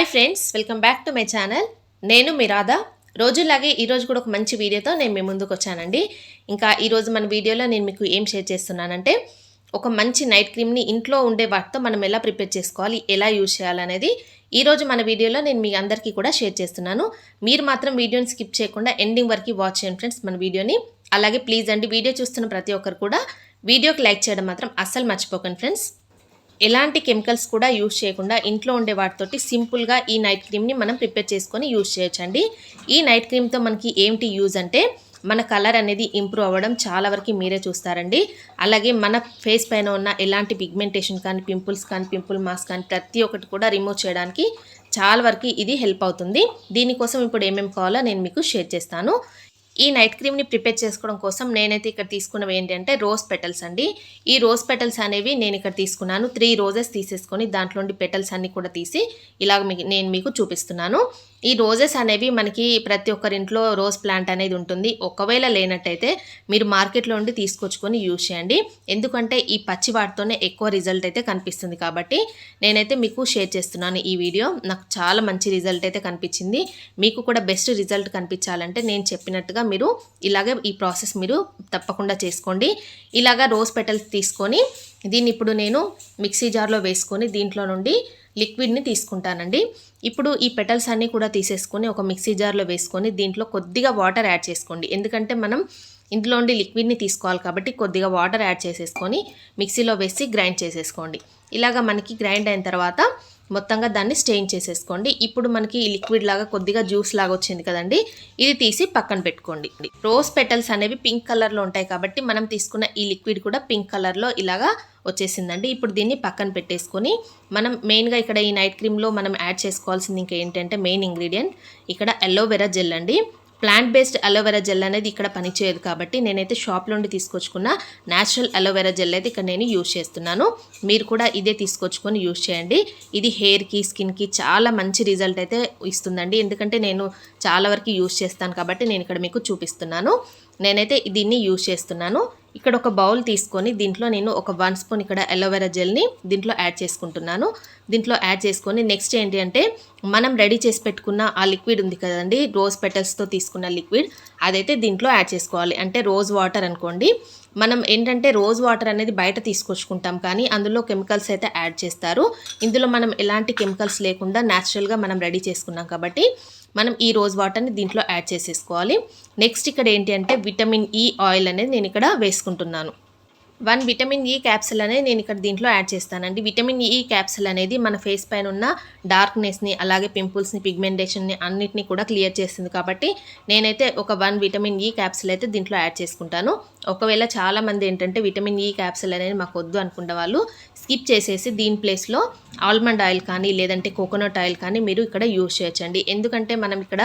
Hi friends welcome back to my channel నేను మీ రాధా. రోజులాగే ఈరోజు కూడా ఒక మంచి వీడియోతో నేను మీ ముందుకు వచ్చానండి. ఇంకా ఈరోజు మన వీడియోలో నేను మీకు ఏం షేర్ చేస్తున్నానంటే ఒక మంచి నైట్ క్రీమ్ని ఇంట్లో ఉండే వాటితో మనం ఎలా ప్రిపేర్ చేసుకోవాలి ఎలా యూజ్ చేయాలనేది ఈరోజు మన వీడియోలో నేను మీ అందరికీ కూడా షేర్ చేస్తున్నాను. మీరు మాత్రం వీడియోని స్కిప్ చేయకుండా ఎండింగ్ వరకు వాచ్ చేయండి ఫ్రెండ్స్ మన వీడియోని. అలాగే ప్లీజ్ అండి వీడియో చూస్తున్న ప్రతి ఒక్కరు కూడా వీడియోకి లైక్ చేయడం మాత్రం అస్సలు మర్చిపోకండి ఫ్రెండ్స్ ఎలాంటి కెమికల్స్ కూడా యూజ్ చేయకుండా ఇంట్లో ఉండే వాటితోటి సింపుల్గా ఈ నైట్ క్రీమ్ని మనం ప్రిపేర్ చేసుకొని యూజ్ చేయొచ్చండి. ఈ నైట్ క్రీమ్తో మనకి ఏంటి యూజ్ అంటే మన కలర్ అనేది ఇంప్రూవ్ అవ్వడం చాలా వరకు మీరే చూస్తారండి. అలాగే మన ఫేస్ పైన ఉన్న ఎలాంటి పిగ్మెంటేషన్ కానీ పింపుల్స్ కానీ పింపుల్ మాస్క్ కానీ ప్రతి ఒక్కటి కూడా రిమూవ్ చేయడానికి చాలా వరకు ఇది హెల్ప్ అవుతుంది. దీనికోసం ఇప్పుడు ఏమేమి కావాలో నేను మీకు షేర్ చేస్తాను. ఈ నైట్ క్రీమ్ని ప్రిపేర్ చేసుకోవడం కోసం నేనైతే ఇక్కడ తీసుకున్నవి ఏంటంటే రోజ్ పెటల్స్ అండి. ఈ రోజ్ పెటల్స్ అనేవి నేను ఇక్కడ తీసుకున్నాను. త్రీ రోజెస్ తీసేసుకొని దాంట్లోండి పెటల్స్ అన్నీ కూడా తీసి ఇలాగ మీకు నేను మీకు చూపిస్తున్నాను. ఈ రోజెస్ అనేవి మనకి ప్రతి ఒక్కరింట్లో రోజ్ ప్లాంట్ అనేది ఉంటుంది. ఒకవేళ లేనట్టయితే మీరు మార్కెట్లో ఉండి తీసుకొచ్చుకొని యూజ్ చేయండి. ఎందుకంటే ఈ పచ్చి వాటితోనే ఎక్కువ రిజల్ట్ అయితే కనిపిస్తుంది కాబట్టి నేనైతే మీకు షేర్ చేస్తున్నాను ఈ వీడియో. నాకు చాలా మంచి రిజల్ట్ అయితే కనిపించింది. మీకు కూడా బెస్ట్ రిజల్ట్ కనిపించాలంటే నేను చెప్పినట్టుగా మీరు ఇలాగే ఈ ప్రాసెస్ మీరు తప్పకుండా చేసుకోండి. ఇలాగా రోజ్ పెటల్స్ తీసుకొని దీన్ని ఇప్పుడు నేను మిక్సీ జార్లో వేసుకొని దీంట్లో నుండి లిక్విడ్ని తీసుకుంటానండి. ఇప్పుడు ఈ పెటల్స్ అన్నీ కూడా తీసేసుకొని ఒక మిక్సీ జార్లో వేసుకొని దీంట్లో కొద్దిగా వాటర్ యాడ్ చేసుకోండి. ఎందుకంటే మనం ఇందులో ఉండి లిక్విడ్ని తీసుకోవాలి కాబట్టి కొద్దిగా వాటర్ యాడ్ చేసేసుకొని మిక్సీలో వేసి గ్రైండ్ చేసేసుకోండి. ఇలాగ మనకి గ్రైండ్ అయిన తర్వాత మొత్తంగా దాన్ని స్టెయిన్ చేసేసుకోండి. ఇప్పుడు మనకి ఈ లిక్విడ్ లాగా కొద్దిగా జ్యూస్ లాగా వచ్చింది కదండి. ఇది తీసి పక్కన పెట్టుకోండి. రోజ్ పెటల్స్ అనేవి పింక్ కలర్లో ఉంటాయి కాబట్టి మనం తీసుకున్న ఈ లిక్విడ్ కూడా పింక్ కలర్లో ఇలాగా వచ్చేసిందండి. ఇప్పుడు దీన్ని పక్కన పెట్టేసుకొని మనం మెయిన్గా ఇక్కడ ఈ నైట్ క్రీమ్లో మనం యాడ్ చేసుకోవాల్సింది ఇంకా ఏంటంటే మెయిన్ ఇంగ్రీడియంట్ ఇక్కడ ఎల్లోవెరా జెల్ అండి. Plant based aloe vera gel అనేది ఇక్కడ పనిచేయదు కాబట్టి నేనైతే షాప్ నుండి తీసుకొచ్చుకున్న న్యాచురల్ అలోవెరా జెల్ అయితే ఇక్కడ నేను యూజ్ చేస్తున్నాను. మీరు కూడా ఇదే తీసుకొచ్చుకొని యూజ్ చేయండి. ఇది హెయిర్కి స్కిన్కి చాలా మంచి రిజల్ట్ అయితే ఇస్తుందండి. ఎందుకంటే నేను చాలా వరకు యూజ్ చేస్తాను కాబట్టి నేను ఇక్కడ మీకు చూపిస్తున్నాను. నేనైతే దీన్ని యూజ్ చేస్తున్నాను. ఇక్కడ ఒక బౌల్ తీసుకొని దీంట్లో నేను ఒక వన్ స్పూన్ ఇక్కడ అలోవెరా జెల్ని దీంట్లో యాడ్ చేసుకుంటున్నాను. దీంట్లో యాడ్ చేసుకొని నెక్స్ట్ ఏంటి అంటే మనం రెడీ చేసి పెట్టుకున్న ఆ లిక్విడ్ ఉంది కదండి రోజ్ పెటల్స్తో తీసుకున్న లిక్విడ్. అదైతే దీంట్లో యాడ్ చేసుకోవాలి. అంటే రోజ్ వాటర్ అనుకోండి మనం ఏంటంటే రోజ్ వాటర్ అనేది బయట తీసుకొచ్చుకుంటాం కానీ అందులో కెమికల్స్ అయితే యాడ్ చేస్తారు. ఇందులో మనం ఎలాంటి కెమికల్స్ లేకుండా న్యాచురల్గా మనం రెడీ చేసుకున్నాం కాబట్టి మనం ఈ రోజ్ వాటర్ని దీంట్లో యాడ్ చేసేసుకోవాలి. నెక్స్ట్ ఇక్కడ ఏంటి అంటే విటమిన్ ఈ ఆయిల్ అనేది నేను ఇక్కడ వేసుకుంటున్నాను. వన్ విటమిన్ ఈ క్యాప్సిల్ అనేది నేను ఇక్కడ దీంట్లో యాడ్ చేస్తానండి. విటమిన్ ఈ క్యాప్సిల్ అనేది మన ఫేస్ పైన ఉన్న డార్క్నెస్ని అలాగే పింపుల్స్ని పిగ్మెంటేషన్ని అన్నిటిని కూడా క్లియర్ చేస్తుంది కాబట్టి నేనైతే ఒక వన్ విటమిన్ ఈ క్యాప్సిల్ అయితే దీంట్లో యాడ్ చేసుకుంటాను. ఒకవేళ చాలామంది ఏంటంటే విటమిన్ ఈ క్యాప్సిల్ అనేది మాకు వద్దు అనుకున్న వాళ్ళు స్కిప్ చేసేసి దీని ప్లేస్లో ఆల్మండ్ ఆయిల్ కానీ లేదంటే కోకోనట్ ఆయిల్ కానీ మీరు ఇక్కడ యూజ్ చేయొచ్చండి. ఎందుకంటే మనం ఇక్కడ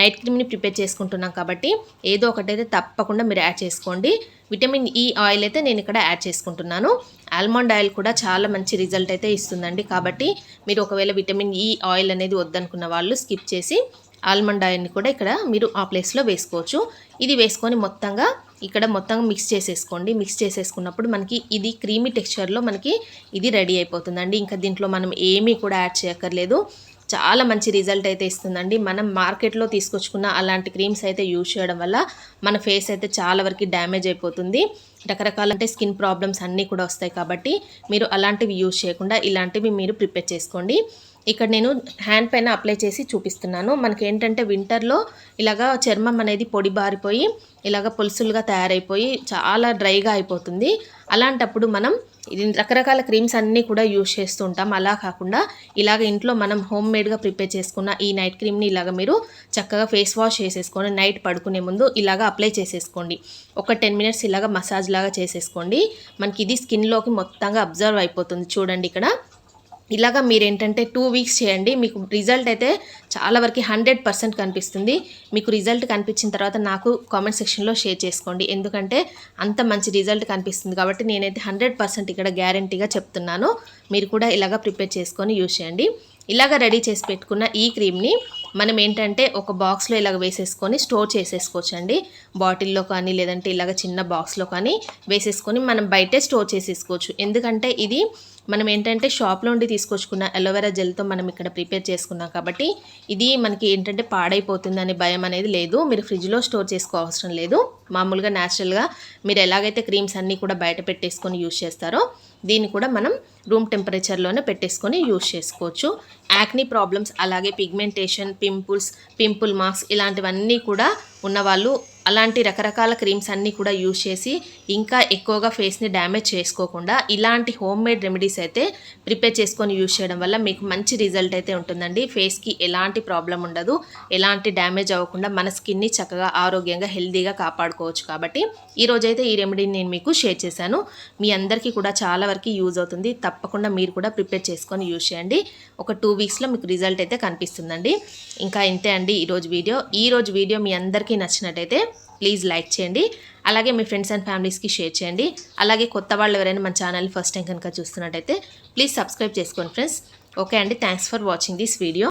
నైట్ క్రీమ్ని ప్రిపేర్ చేసుకుంటున్నాం కాబట్టి ఏదో ఒకటైతే తప్పకుండా మీరు యాడ్ చేసుకోండి. విటమిన్ e ఈ ఆయిల్ అయితే నేను ఇక్కడ యాడ్ చేసుకుంటున్నాను. ఆల్మండ్ ఆయిల్ కూడా చాలా మంచి రిజల్ట్ అయితే ఇస్తుందండి. కాబట్టి మీరు ఒకవేళ విటమిన్ e ఈ ఆయిల్ అనేది వద్దనుకున్న వాళ్ళు స్కిప్ చేసి ఆల్మండ్ ఆయిల్ని కూడా ఇక్కడ మీరు ఆ ప్లేస్లో వేసుకోవచ్చు. ఇది వేసుకొని మొత్తంగా ఇక్కడ మొత్తంగా మిక్స్ చేసేసుకోండి. మిక్స్ చేసేసుకున్నప్పుడు మనకి ఇది క్రీమీ టెక్స్చర్లో మనకి ఇది రెడీ అయిపోతుందండి. ఇంకా దీంట్లో మనం ఏమీ కూడా యాడ్ చేయక్కర్లేదు. చాలా మంచి రిజల్ట్ అయితే ఇస్తుందండి. మనం మార్కెట్లో తీసుకొచ్చుకున్న అలాంటి క్రీమ్స్ అయితే యూజ్ చేయడం వల్ల మన ఫేస్ అయితే చాలా వరకు డ్యామేజ్ అయిపోతుంది. రకరకాల అంటే స్కిన్ ప్రాబ్లమ్స్ అన్నీ కూడా వస్తాయి కాబట్టి మీరు అలాంటివి యూజ్ చేయకుండా ఇలాంటివి మీరు ప్రిపేర్ చేసుకోండి. ఇక్కడ నేను హ్యాండ్ పైన అప్లై చేసి చూపిస్తున్నాను. మనకి ఏంటంటే వింటర్లో ఇలాగా చర్మం అనేది పొడి బారిపోయి ఇలాగ పులుసులుగా తయారైపోయి చాలా డ్రైగా అయిపోతుంది. అలాంటప్పుడు మనం ఇది రకరకాల క్రీమ్స్ అన్నీ కూడా యూజ్ చేస్తూ ఉంటాం అలా కాకుండా ఇలాగ ఇంట్లో మనం హోమ్ మేడ్గా ప్రిపేర్ చేసుకున్న ఈ నైట్ క్రీమ్ని ఇలాగ మీరు చక్కగా ఫేస్ వాష్ చేసేసుకొని నైట్ పడుకునే ముందు ఇలాగ అప్లై చేసేసుకోండి. ఒక టెన్ మినిట్స్ ఇలాగ మసాజ్ లాగా చేసేసుకోండి. మనకి ఇది స్కిన్లోకి మొత్తంగా అబ్జర్వ్ అయిపోతుంది. చూడండి ఇక్కడ. ఇలాగా మీరు ఏంటంటే టూ వీక్స్ చేయండి మీకు రిజల్ట్ అయితే చాలా వరకు హండ్రెడ్ పర్సెంట్ కనిపిస్తుంది. మీకు రిజల్ట్ కనిపించిన తర్వాత నాకు కామెంట్ సెక్షన్లో షేర్ చేసుకోండి. ఎందుకంటే అంత మంచి రిజల్ట్ కనిపిస్తుంది కాబట్టి నేనైతే హండ్రెడ్ పర్సెంట్ ఇక్కడ గ్యారంటీగా చెప్తున్నాను. మీరు కూడా ఇలాగ ప్రిపేర్ చేసుకొని యూజ్ చేయండి. ఇలాగ రెడీ చేసి పెట్టుకున్న ఈ క్రీమ్ని మనం ఏంటంటే ఒక బాక్స్లో ఇలాగ వేసేసుకొని స్టోర్ చేసేసుకోవచ్చు అండి బాటిల్లో కానీ లేదంటే ఇలాగ చిన్న బాక్స్లో కానీ వేసేసుకొని మనం బయటే స్టోర్ చేసేసుకోవచ్చు. ఎందుకంటే ఇది మనం ఏంటంటే షాప్లో ఉండి తీసుకొచ్చుకున్న అలోవెరా జెల్తో మనం ఇక్కడ ప్రిపేర్ చేసుకున్నాం కాబట్టి ఇది మనకి ఏంటంటే పాడైపోతుంది అనే భయం అనేది లేదు. మీరు ఫ్రిడ్జ్లో స్టోర్ చేసుకో అవసరం లేదు. మామూలుగా న్యాచురల్గా మీరు ఎలాగైతే క్రీమ్స్ అన్నీ కూడా బయట పెట్టేసుకొని యూజ్ చేస్తారో దీన్ని కూడా మనం రూమ్ టెంపరేచర్లోనే పెట్టేసుకొని యూజ్ చేసుకోవచ్చు. యాక్నీ ప్రాబ్లమ్స్ అలాగే పిగ్మెంటేషన్ పింపుల్స్ పింపుల్ మార్క్స్ ఇలాంటివన్నీ కూడా ఉన్నవాళ్ళు అలాంటి రకరకాల క్రీమ్స్ అన్నీ కూడా యూజ్ చేసి ఇంకా ఎక్కువగా ఫేస్ని డ్యామేజ్ చేసుకోకుండా ఇలాంటి హోమ్ మేడ్ రెమెడీస్ అయితే ప్రిపేర్ చేసుకొని యూజ్ చేయడం వల్ల మీకు మంచి రిజల్ట్ అయితే ఉంటుందండి. ఫేస్కి ఎలాంటి ప్రాబ్లం ఉండదు. ఎలాంటి డ్యామేజ్ అవ్వకుండా మన స్కిన్ని చక్కగా ఆరోగ్యంగా హెల్తీగా కాపాడుకోవచ్చు కాబట్టి ఈరోజైతే ఈ రెమెడీని నేను మీకు షేర్ చేశాను. మీ అందరికీ కూడా చాలా వరకు యూజ్ అవుతుంది. తప్పకుండా మీరు కూడా ప్రిపేర్ చేసుకొని యూజ్ చేయండి. ఒక టూ వీక్స్లో మీకు రిజల్ట్ అయితే కనిపిస్తుందండి. ఇంకా ఇంతే అండి ఈరోజు వీడియో. ఈరోజు వీడియో మీ అందరికీ నచ్చినట్టయితే ప్లీజ్ లైక్ చేయండి. అలాగే మీ ఫ్రెండ్స్ అండ్ ఫ్యామిలీస్కి షేర్ చేయండి. అలాగే కొత్త వాళ్ళు ఎవరైనా మన ఛానల్ ఫస్ట్ టైం కనుక చూస్తున్నట్టయితే ప్లీజ్ సబ్స్క్రైబ్ చేసుకోండి ఫ్రెండ్స్ ఓకే అండి thanks for watching this video